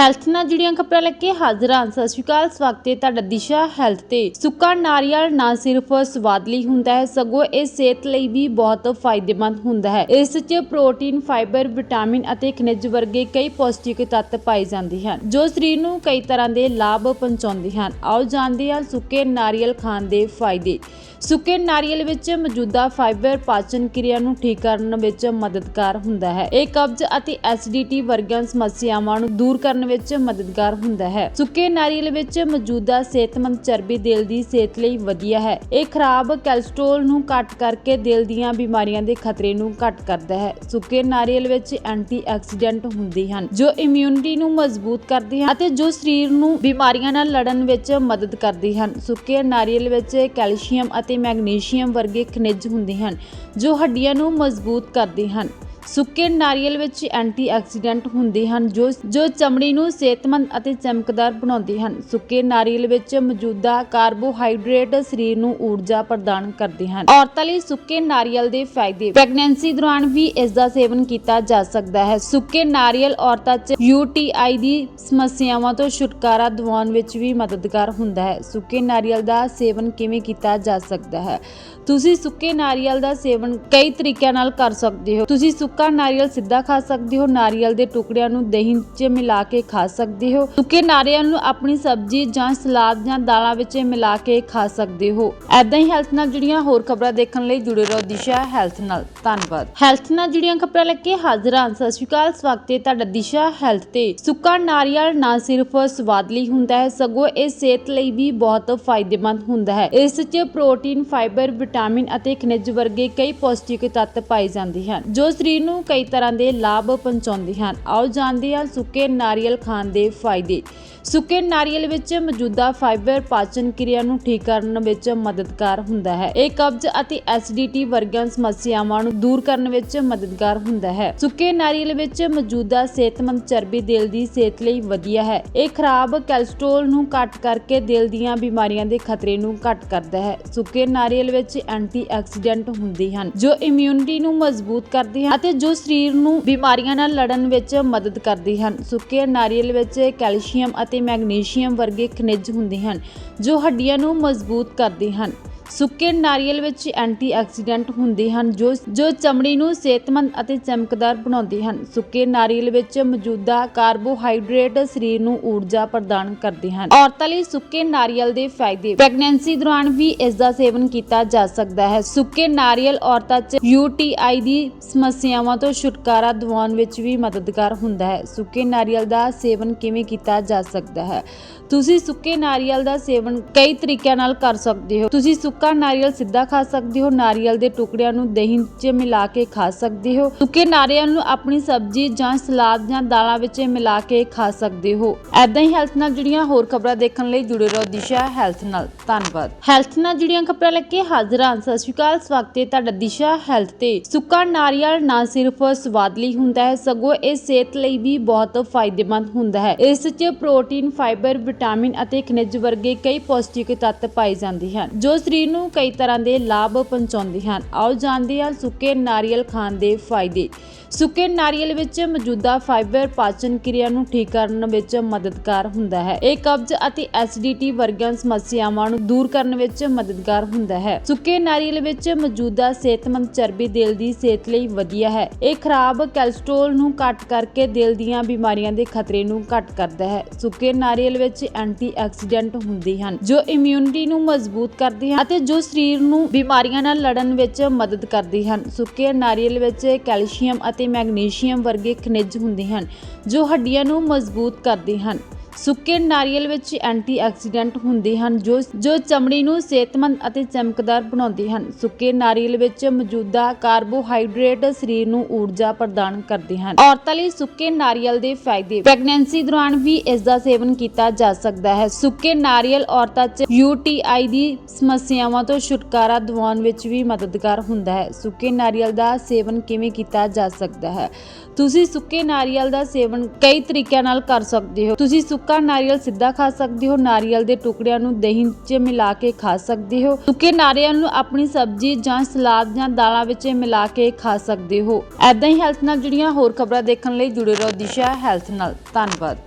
Health ਨਾਲ ਜੁੜੀਆਂ ਖਬਰਾਂ ਲੈ ਕੇ ਹਾਜ਼ਰ ਹਾਂ। ਸਤਿ ਸ਼੍ਰੀ ਅਕਾਲ, ਸਵਾਗਤ ਹੈ ਤੁਹਾਡਾ ਦਿਸ਼ਾ ਹੈਲਥ ਤੇ। ਸੁੱਕਾ ਨਾਰੀਅਲ ਨਾ ਸਿਰਫ ਸਵਾਦਲੀ ਹੁੰਦਾ ਹੈ, ਸਗੋਂ ਇਹ ਸਿਹਤ ਲਈ ਵੀ ਬਹੁਤ ਫਾਇਦੇਮੰਦ ਹੁੰਦਾ ਹੈ। ਇਸ 'ਚ ਪ੍ਰੋਟੀਨ, ਫਾਈਬਰ, ਵਿਟਾਮਿਨ ਅਤੇ ਖਣਿਜ ਵਰਗੇ ਕਈ ਪੌਸ਼ਟਿਕ ਤੱਤ ਪਾਏ ਜਾਂਦੇ ਹਨ, ਜੋ ਸਰੀਰ ਨੂੰ ਕਈ ਤਰ੍ਹਾਂ ਦੇ ਲਾਭ ਪਹੁੰਚਾਉਂਦੇ ਹਨ। ਆਓ ਜਾਣਦੇ ਹਾਂ ਸੁੱਕੇ ਨਾਰੀਅਲ ਖਾਣ ਦੇ ਫਾਇਦੇ। ਸੁੱਕੇ ਨਾਰੀਅਲ ਵਿੱਚ ਮੌਜੂਦਾ ਫਾਈਬਰ ਪਾਚਨ ਕਿਰਿਆ ਨੂੰ ਠੀਕ ਕਰਨ ਵਿੱਚ ਮਦਦਗਾਰ ਹੁੰਦਾ ਹੈ। ਇਹ ਕਬਜ਼ ਅਤੇ ਐਸਿਡਿਟੀ ਵਰਗੀਆਂ ਸਮੱਸਿਆਵਾਂ ਨੂੰ ਦੂਰ ਕਰਨ ਵਿੱਚ ਮਦਦਗਾਰ ਹੁੰਦਾ ਹੈ। ਸੁੱਕੇ ਨਾਰੀਅਲ ਵਿੱਚ ਮੌਜੂਦਾ ਸਿਹਤਮੰਦ ਚਰਬੀ ਦਿਲ ਦੀ ਸਿਹਤ ਲਈ ਵਧੀਆ ਹੈ। ਇਹ ਖਰਾਬ ਕੋਲੇਸਟ੍ਰੋਲ ਨੂੰ ਘੱਟ ਕਰਕੇ ਦਿਲ ਦੀਆਂ ਬਿਮਾਰੀਆਂ ਦੇ ਖਤਰੇ ਨੂੰ ਘੱਟ ਕਰਦਾ ਹੈ। ਸੁੱਕੇ ਨਾਰੀਅਲ ਵਿੱਚ ਐਂਟੀਆਕਸੀਡੈਂਟ ਹੁੰਦੇ ਹਨ, ਜੋ ਇਮਿਊਨਿਟੀ ਨੂੰ ਮਜ਼ਬੂਤ ਕਰਦੇ ਹਨ ਅਤੇ ਜੋ ਸਰੀਰ ਨੂੰ ਬਿਮਾਰੀਆਂ ਨਾਲ ਲੜਨ ਵਿੱਚ ਮਦਦ ਕਰਦੇ ਹਨ। ਸੁੱਕੇ ਨਾਰੀਅਲ ਵਿੱਚ ਕੈਲਸ਼ੀਅਮ ਅਤੇ ਮੈਗਨੀਸ਼ੀਅਮ ਵਰਗੇ ਖਣਿਜ ਹੁੰਦੇ ਹਨ, ਜੋ ਹੱਡੀਆਂ ਨੂੰ ਮਜ਼ਬੂਤ ਕਰਦੇ ਹਨ। ਸੁੱਕੇ ਨਾਰੀਅਲ ਵਿੱਚ ਐਂਟੀਆਕਸੀਡੈਂਟ ਹੁੰਦੇ ਹਨ, ਜੋ ਜੋ ਚਮੜੀ ਨੂੰ ਸਿਹਤਮੰਦ ਅਤੇ ਚਮਕਦਾਰ ਬਣਾਉਂਦੇ ਹਨ। ਸੁੱਕੇ ਨਾਰੀਅਲ ਵਿੱਚ ਮੌਜੂਦਾ ਕਾਰਬੋਹਾਈਡਰੇਟ ਸਰੀਰ ਨੂੰ ਊਰਜਾ ਪ੍ਰਦਾਨ ਕਰਦੇ ਹਨ। ਔਰਤਾਂ ਲਈ ਸੁੱਕੇ ਨਾਰੀਅਲ ਦੇ ਫਾਇਦੇ ਪ੍ਰੈਗਨੈਂਸੀ ਦੌਰਾਨ ਵੀ ਇਸ ਦਾ ਸੇਵਨ ਕੀਤਾ ਜਾ ਸਕਦਾ ਹੈ। ਸੁੱਕੇ ਨਾਰੀਅਲ ਔਰਤਾਂ 'ਚ ਯੂਟੀਆਈ ਦੀ ਸਮੱਸਿਆਵਾਂ ਤੋਂ ਛੁਟਕਾਰਾ ਦਿਵਾਉਣ ਵਿੱਚ ਵੀ ਮਦਦਗਾਰ ਹੁੰਦਾ ਹੈ। ਸੁੱਕੇ ਨਾਰੀਅਲ ਦਾ ਸੇਵਨ ਕਿਵੇਂ ਕੀਤਾ ਜਾ ਸਕਦਾ ਹੈ? ਤੁਸੀਂ ਸੁੱਕੇ ਨਾਰੀਅਲ ਦਾ ਸੇਵਨ ਕਈ ਤਰੀਕਿਆਂ ਨਾਲ ਕਰ ਸਕਦੇ ਹੋ। ਤੁਸੀਂ ਸੁੱਕਾ ਨਾਰੀਅਲ ਸਿੱਧਾ ਖਾ ਸਕਦੇ ਹੋ, ਨਾਰੀਅਲ ਦੇ ਟੁਕੜਿਆਂ ਨੂੰ ਦਹੀਂ 'ਚ ਮਿਲਾ ਕੇ ਖਾ ਸਕਦੇ ਹੋ। ਸੁੱਕੇ ਨਾਰੀਅਲ ਨੂੰ ਆਪਣੀ ਸਬਜ਼ੀ ਜਾਂ ਸਲਾਦ ਜਾਂ ਦਾਲਾਂ ਵਿੱਚ ਮਿਲਾ ਕੇ ਖਾ ਸਕਦੇ ਹੋ। ਐਦਾਂ ਹੀ ਹੈਲਥ ਨਾਲ ਜੁੜੀਆਂ ਹੋਰ ਖਬਰਾਂ ਦੇਖਣ ਲਈ ਜੁੜੇ ਰਹੋ ਦਿਸ਼ਾ ਹੈਲਥ ਨਾਲ। ਧੰਨਵਾਦ। ਹੈਲਥ ਨਾਲ ਜੁੜੀਆਂ ਖਬਰਾਂ ਲੈ ਕੇ ਹਾਜ਼ਰ ਹਾਂ। ਸਤਿ ਸ਼੍ਰੀ ਅਕਾਲ, ਸਵਾਗਤ ਹੈ ਤੁਹਾਡਾ ਦਿਸ਼ਾ ਹੈਲਥ ਤੇ। ਸੁੱਕਾ ਨਾਰੀਅਲ ਨਾ ਸਿਰਫ ਸਵਾਦ ਲਈ ਹੁੰਦਾ ਹੈ, ਸਗੋਂ ਇਹ ਸਿਹਤ ਲਈ ਵੀ ਬਹੁਤ ਫਾਇਦੇਮੰਦ ਹੁੰਦਾ ਹੈ। ਇਸ 'ਚ ਪ੍ਰੋਟੀਨ ਫਾਈਬਰ ਵਿਟਾਮਿਨ ਅਤੇ ਖਣਿਜ ਵਰਗੇ ਕਈ ਪੌਸ਼ਟਿਕ ਤੱਤ ਪਾਏ ਜਾਂਦੇ ਹਨ, ਜੋ ਸਰੀਰ ਨੂੰ ਕਈ ਤਰ੍ਹਾਂ ਦੇ ਲਾਭ ਪਹੁੰਚਾਉਂਦੇ ਹਨ। ਆਓ ਜਾਣਦੇ ਹਾਂ ਸੁੱਕੇ ਨਾਰੀਅਲ ਖਾਣ ਦੇ ਫਾਇਦੇ। ਸੁੱਕੇ ਨਾਰੀਅਲ ਵਿੱਚ ਮੌਜੂਦਾ ਫਾਈਬਰ ਪਾਚਨ ਕਿਰਿਆ ਨੂੰ ਠੀਕ ਕਰਨ ਵਿੱਚ ਮਦਦਗਾਰ ਹੁੰਦਾ ਹੈ। ਇਹ ਕਬਜ਼ ਅਤੇ ਐਸਿਡਿਟੀ ਵਰਗੀਆਂ ਸਮੱਸਿਆਵਾਂ ਨੂੰ ਦੂਰ ਕਰਨ ਵਿੱਚ ਮਦਦਗਾਰ ਹੁੰਦਾ ਹੈ। ਸੁੱਕੇ ਨਾਰੀਅਲ ਵਿੱਚ ਮੌਜੂਦਾ ਸਿਹਤਮੰਦ ਚਰਬੀ ਦਿਲ ਦੀ ਸਿਹਤ ਲਈ ਵਧੀਆ ਹੈ। ਇਹ ਖਰਾਬ ਕੋਲੇਸਟ੍ਰੋਲ ਨੂੰ ਘੱਟ ਕਰਕੇ ਦਿਲ ਦੀਆਂ ਬਿਮਾਰੀਆਂ ਦੇ ਖਤਰੇ ਨੂੰ ਘੱਟ ਕਰਦਾ ਹੈ। ਸੁੱਕੇ ਨਾਰੀਅਲ ਵਿੱਚ ਐਂਟੀਆਕਸੀਡੈਂਟ ਹੁੰਦੇ ਹਨ, ਜੋ ਇਮਿਊਨਿਟੀ ਨੂੰ ਮਜ਼ਬੂਤ ਕਰਦੇ ਹਨ ਅਤੇ ਜੋ ਸਰੀਰ ਨੂੰ ਬਿਮਾਰੀਆਂ ਨਾਲ ਲੜਨ ਵਿੱਚ ਮਦਦ ਕਰਦੇ ਹਨ। ਸੁੱਕੇ ਨਾਰੀਅਲ ਵਿੱਚ ਕੈਲਸ਼ੀਅਮ ਅਤੇ ਮੈਗਨੀਸ਼ੀਅਮ ਵਰਗੇ ਖਣਿਜ ਹੁੰਦੇ ਹਨ ਜੋ ਹੱਡੀਆਂ ਨੂੰ ਮਜ਼ਬੂਤ ਕਰਦੇ ਹਨ। ਸੁੱਕੇ ਨਾਰੀਅਲ ਵਿੱਚ ਐਂਟੀਆਕਸੀਡੈਂਟ ਹੁੰਦੇ ਹਨ, ਜੋ ਜੋ ਚਮੜੀ ਨੂੰ ਸਿਹਤਮੰਦ ਅਤੇ ਚਮਕਦਾਰ ਬਣਾਉਂਦੇ ਹਨ। ਸੁੱਕੇ ਨਾਰੀਅਲ ਵਿੱਚ ਮੌਜੂਦਾ ਕਾਰਬੋਹਾਈਡਰੇਟ ਸਰੀਰ ਨੂੰ ਊਰਜਾ ਪ੍ਰਦਾਨ ਕਰਦੇ ਹਨ। ਔਰਤਾਂ ਲਈ ਸੁੱਕੇ ਨਾਰੀਅਲ ਦੇ ਫਾਇਦੇ ਪ੍ਰੈਗਨੈਂਸੀ ਦੌਰਾਨ ਵੀ ਇਸ ਦਾ ਸੇਵਨ ਕੀਤਾ ਜਾ ਸਕਦਾ ਹੈ। ਸੁੱਕੇ ਨਾਰੀਅਲ ਔਰਤਾਂ 'ਚ ਯੂਟੀਆਈ ਦੀ ਸਮੱਸਿਆਵਾਂ ਤੋਂ ਛੁਟਕਾਰਾ ਦਿਵਾਉਣ ਵਿੱਚ ਵੀ ਮਦਦਗਾਰ ਹੁੰਦਾ ਹੈ। ਸੁੱਕੇ ਨਾਰੀਅਲ ਦਾ ਸੇਵਨ ਕਿਵੇਂ ਕੀਤਾ ਜਾ ਸਕਦਾ ਹੈ? ਤੁਸੀਂ ਸੁੱਕੇ ਨਾਰੀਅਲ ਦਾ ਸੇਵਨ ਕਈ ਤਰੀਕਿਆਂ ਨਾਲ ਕਰ ਸਕਦੇ ਹੋ। ਤੁਸੀਂ ਸੁੱਕਾ ਨਾਰੀਅਲ ਸਿੱਧਾ ਖਾ ਸਕਦੇ ਹੋ, ਨਾਰੀਅਲ ਦੇ ਟੁਕੜਿਆਂ ਨੂੰ ਦਹੀਂ 'ਚ ਮਿਲਾ ਕੇ ਖਾ ਸਕਦੇ ਹੋ। ਸੁੱਕੇ ਨਾਰੀਅਲ ਨੂੰ ਆਪਣੀ ਸਬਜ਼ੀ ਜਾਂ ਸਲਾਦ ਜਾਂ ਦਾਲਾਂ ਵਿੱਚ ਮਿਲਾ ਕੇ ਖਾ ਸਕਦੇ ਹੋ। ਐਦਾਂ ਹੀ ਹੈਲਥ ਨਾਲ ਜੁੜੀਆਂ ਹੋਰ ਖਬਰਾਂ ਦੇਖਣ ਲਈ ਜੁੜੇ ਰਹੋ ਦਿਸ਼ਾ ਹੈਲਥ ਨਾਲ। ਧੰਨਵਾਦ। ਹੈਲਥ ਨਾਲ ਜੁੜੀਆਂ ਖਬਰਾਂ ਲੈ ਕੇ ਹਾਜ਼ਰ ਹਾਂ। ਸਤਿ ਸ਼੍ਰੀ ਅਕਾਲ, ਸਵਾਗਤ ਹੈ ਤੁਹਾਡਾ ਦਿਸ਼ਾ ਹੈਲਥ ਤੇ। ਸੁੱਕਾ ਨਾਰੀਅਲ ਨਾ ਸਿਰਫ ਸਵਾਦ ਲਈ ਹੁੰਦਾ ਹੈ, ਸਗੋਂ ਇਹ ਸਿਹਤ ਲਈ ਵੀ ਬਹੁਤ ਫਾਇਦੇਮੰਦ ਹੁੰਦਾ ਹੈ। ਇਸ 'ਚ ਪ੍ਰੋਟੀਨ, ਫਾਈਬਰ, ਵਿਟਾਮਿਨ ਅਤੇ ਖਣਿਜ ਵਰਗੇ ਕਈ ਪੌਸ਼ਟਿਕ ਤੱਤ ਪਾਏ ਜਾਂਦੇ ਹਨ, ਜੋ ਸਰੀਰ ਨੂੰ ਕਈ ਤਰ੍ਹਾਂ ਦੇ ਲਾਭ ਪਹੁੰਚਾਉਂਦੇ ਹਨ। ਆਓ ਜਾਣਦੇ ਹਾਂ ਸੁੱਕੇ ਨਾਰੀਅਲ ਖਾਣ ਦੇ ਫਾਇਦੇ। ਸੁੱਕੇ ਨਾਰੀਅਲ ਵਿੱਚ ਮੌਜੂਦਾ ਫਾਈਬਰ ਪਾਚਨ ਕਿਰਿਆ ਨੂੰ ਠੀਕ ਕਰਨ ਵਿੱਚ ਮਦਦਗਾਰ ਹੁੰਦਾ ਹੈ। ਇਹ ਕਬਜ਼ ਅਤੇ ਐਸਿਡਿਟੀ ਵਰਗੀਆਂ ਸਮੱਸਿਆਵਾਂ ਨੂੰ ਦੂਰ ਕਰਨ ਵਿੱਚ ਮਦਦਗਾਰ ਹੁੰਦਾ ਹੈ। ਸੁੱਕੇ ਨਾਰੀਅਲ ਵਿੱਚ ਮੌਜੂਦਾ ਸਿਹਤਮੰਦ ਚਰਬੀ ਦਿਲ ਦੀ ਸਿਹਤ ਲਈ ਵਧੀਆ ਹੈ। ਇਹ ਖਰਾਬ ਕੋਲੇਸਟ੍ਰੋਲ ਨੂੰ ਘੱਟ ਕਰਕੇ ਦਿਲ ਦੀਆਂ ਬਿਮਾਰੀਆਂ ਦੇ ਖਤਰੇ ਨੂੰ ਘੱਟ ਕਰਦਾ ਹੈ। ਸੁੱਕੇ ਨਾਰੀਅਲ ਵਿੱਚ ਐਂਟੀਆਕਸੀਡੈਂਟ ਹੁੰਦੇ ਹਨ, ਜੋ ਇਮਿਊਨਿਟੀ ਨੂੰ ਮਜ਼ਬੂਤ ਕਰਦੇ ਹਨ ਅਤੇ ਜੋ ਸਰੀਰ ਨੂੰ ਬਿਮਾਰੀਆਂ ਨਾਲ ਲੜਨ ਵਿੱਚ ਮਦਦ ਕਰਦੇ ਹਨ। ਸੁੱਕੇ ਨਾਰੀਅਲ ਵਿੱਚ ਕੈਲਸ਼ੀਅਮ ਅਤੇ ਮੈਗਨੀਸ਼ੀਅਮ ਵਰਗੇ ਖਣਿਜ ਹੁੰਦੇ ਹਨ, ਜੋ ਹੱਡੀਆਂ ਨੂੰ ਮਜ਼ਬੂਤ ਕਰਦੇ ਹਨ। ਸੁੱਕੇ ਨਾਰੀਅਲ ਵਿੱਚ ਐਂਟੀ ਐਂਟੀਆਕਸੀਡੈਂਟ ਹੁੰਦੇ ਹਨ, ਜੋ ਜੋ ਚਮੜੀ ਨੂੰ ਸਿਹਤਮੰਦ ਅਤੇ ਚਮਕਦਾਰ ਬਣਾਉਂਦੇ ਹਨ। ਸੁੱਕੇ ਨਾਰੀਅਲ ਵਿੱਚ ਮੌਜੂਦਾ ਕਾਰਬੋਹਾਈਡਰੇਟ ਸਰੀਰ ਨੂੰ ਊਰਜਾ ਪ੍ਰਦਾਨ ਕਰਦੇ ਹਨ। ਔਰਤਾਂ ਲਈ ਸੁੱਕੇ ਨਾਰੀਅਲ ਦੇ ਫਾਇਦੇ ਪ੍ਰੈਗਨੈਂਸੀ ਦੌਰਾਨ ਵੀ ਇਸ ਦਾ ਸੇਵਨ ਕੀਤਾ ਜਾ ਸਕਦਾ ਹੈ। ਸੁੱਕੇ ਨਾਰੀਅਲ ਔਰਤਾਂ 'ਚ ਯੂਟੀਆਈ ਦੀ ਸਮੱਸਿਆਵਾਂ ਤੋਂ ਛੁਟਕਾਰਾ ਦਿਵਾਉਣ ਵਿੱਚ ਵੀ ਮਦਦਗਾਰ ਹੁੰਦਾ ਹੈ। ਸੁੱਕੇ ਨਾਰੀਅਲ ਦਾ ਸੇਵਨ ਕਿਵੇਂ ਕੀਤਾ ਜਾ ਸਕਦਾ ਹੈ? ਤੁਸੀਂ ਸੁੱਕੇ ਨਾਰੀਅਲ ਦਾ ਸੇਵਨ ਕਈ ਤਰੀਕਿਆਂ ਨਾਲ ਕਰ ਸਕਦੇ ਹੋ। ਤੁਸੀਂ ਸੁੱਕਾ ਨਾਰੀਅਲ ਸਿੱਧਾ ਖਾ ਸਕਦੇ ਹੋ, ਨਾਰੀਅਲ ਦੇ ਟੁਕੜਿਆਂ ਨੂੰ ਦਹੀਂ 'ਚ ਮਿਲਾ ਕੇ ਖਾ ਸਕਦੇ ਹੋ। ਸੁੱਕੇ ਨਾਰੀਅਲ ਨੂੰ ਆਪਣੀ ਸਬਜ਼ੀ ਜਾਂ ਸਲਾਦ ਜਾਂ ਦਾਲਾਂ ਵਿੱਚ ਮਿਲਾ ਕੇ ਖਾ ਸਕਦੇ ਹੋ। ਐਦਾਂ ਹੀ ਹੈਲਥ ਨਾਲ ਜੁੜੀਆਂ ਹੋਰ ਖਬਰਾਂ ਦੇਖਣ ਲਈ ਜੁੜੇ ਰਹੋ ਦਿਸ਼ਾ ਹੈਲਥ ਨਾਲ। ਧੰਨਵਾਦ।